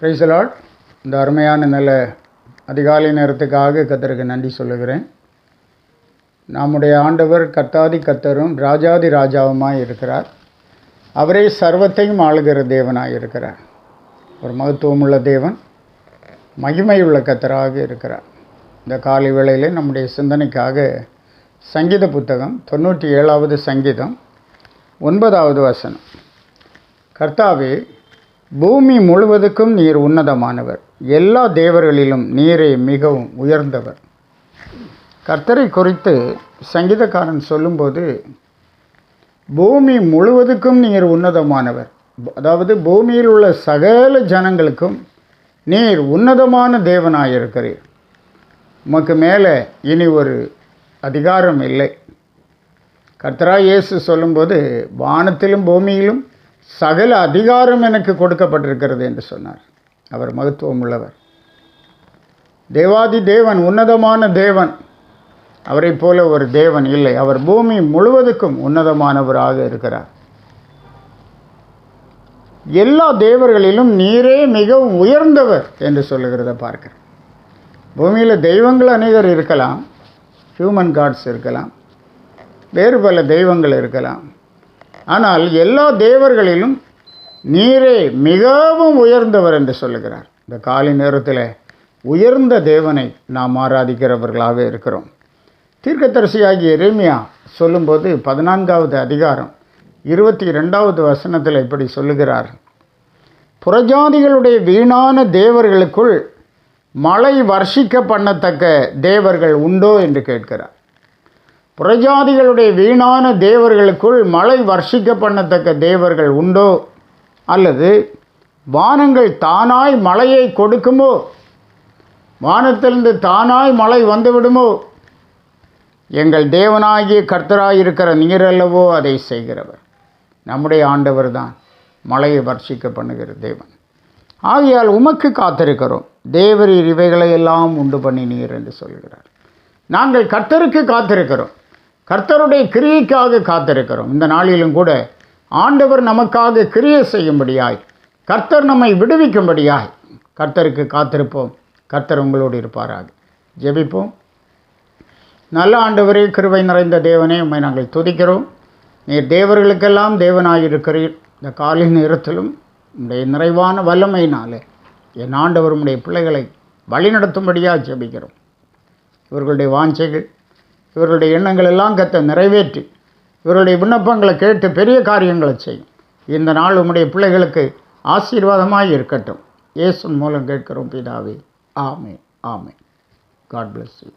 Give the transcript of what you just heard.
பிரைசலாட் இந்த அருமையான நல்ல அதிகாலை நேரத்துக்காக கத்தருக்கு நன்றி சொல்லுகிறேன். நம்முடைய ஆண்டவர் கத்தாதி கத்தரும் ராஜாதி ராஜாவுமாய் இருக்கிறார். அவரே சர்வத்தையும் ஆளுகிற தேவனாக இருக்கிறார். ஒரு மகத்துவமுள்ள தேவன் மகிமையுள்ள கத்தராக இருக்கிறார். இந்த காலை வேளையில் நம்முடைய சிந்தனைக்காக சங்கீத புத்தகம் தொண்ணூற்றி ஏழாவது சங்கீதம் ஒன்பதாவது வசனம். கர்த்தாவே பூமி முழுவதுக்கும் நீர் உன்னதமானவர். எல்லா தேவர்களிலும் நீரே மிகவும் உயர்ந்தவர். கர்த்தரை குறித்து சங்கீதக்காரன் சொல்லும்போது பூமி முழுவதுக்கும் நீர் உன்னதமானவர். அதாவது பூமியில் உள்ள சகல ஜனங்களுக்கும் நீர் உன்னதமான தேவனாயிருக்கிறீர். உமக்கு மேலே இனி ஒரு அதிகாரம் இல்லை. கர்த்தரா இயேசு சொல்லும்போது வானத்திலும் பூமியிலும் சகல அதிகாரம் எனக்கு கொடுக்கப்பட்டிருக்கிறது என்று சொன்னார். அவர் மகத்துவம் உள்ளவர். தேவாதி தேவன் உன்னதமான தேவன். அவரை போல ஒரு தேவன் இல்லை. அவர் பூமி முழுவதுக்கும் உன்னதமானவராக இருக்கிறார். எல்லா தேவர்களிலும் நீரே மிகவும் உயர்ந்தவர் என்று சொல்லுகிறத பார்க்கிறேன் பூமியில் தெய்வங்கள் அநேகர் இருக்கலாம் ஹியூமன் காட்ஸ் இருக்கலாம் வேறு பல தெய்வங்கள் இருக்கலாம். ஆனால் எல்லா தேவர்களிலும் நீரே மிகவும் உயர்ந்தவர் என்று சொல்லுகிறார். இந்த காலை நேரத்தில் உயர்ந்த தேவனை நாம் ஆராதிக்கிறவர்களாக இருக்கிறோம். தீர்க்கதரிசியாகிய எரேமியா சொல்லும்போது பதினான்காவது அதிகாரம் இருபத்தி ரெண்டாவது வசனத்தில் இப்படி சொல்லுகிறார். புறஜாதிகளுடைய வீணான தேவர்களுக்குள் மழை வர்ஷிக்க பண்ணத்தக்க தேவர்கள் உண்டோ? என்று கேட்கிறார். புறஜாதிகளுடைய வீணான தேவர்களுக்குள் மழை வர்ஷிக்க பண்ணத்தக்க தேவர்கள் உண்டோ? அல்லது வானங்கள் தானாய் மழையை கொடுக்குமோ? வானத்திலிருந்து தானாய் மழை வந்துவிடுமோ? எங்கள் தேவனாகிய கர்த்தராயிருக்கிற நீரல்லவோ அதை செய்கிறவர். நம்முடைய ஆண்டவர் தான் மழையை வர்ஷிக்க பண்ணுகிற தேவன். ஆகையால் உமக்கு காத்திருக்கிறோம். தேவரீர் இவைகளை எல்லாம் உண்டு பண்ணினீர் என்று சொல்கிறார். நாங்கள் கர்த்தருக்கு காத்திருக்கிறோம். கர்த்தருடைய கிரியைக்காக காத்திருக்கிறோம். இந்த நாளிலும் கூட ஆண்டவர் நமக்காக கிரியை செய்யும்படியாய் கர்த்தர் நம்மை விடுவிக்கும்படியாய் கர்த்தருக்கு காத்திருப்போம். கர்த்தர் உங்களோடு இருப்பாராக. ஜெபிப்போம். நல்ல ஆண்டவரே கிருவை நிறைந்த தேவனே உண்மை நாங்கள் துதிக்கிறோம். நீர் தேவர்களுக்கெல்லாம் தேவனாயிருக்கிறீர். இந்த காலை நேரத்திலும் உடைய நிறைவான வல்லமையினாலே என் ஆண்டவர் உடைய பிள்ளைகளை வழிநடத்தும்படியாக ஜெபிக்கிறோம். இவர்களுடைய வாஞ்சைகள் இவர்களுடைய எண்ணங்கள் எல்லாம் கத்த நிறைவேற்றி இவருடைய விண்ணப்பங்களை கேட்டு பெரிய காரியங்களை செய்யும். இந்த நாள் உம்முடைய பிள்ளைகளுக்கு ஆசீர்வாதமாக இருக்கட்டும். இயேசு மூலம் கேட்கிறோம் பிதாவே. ஆமே ஆமே காட் பிளஸ் யூ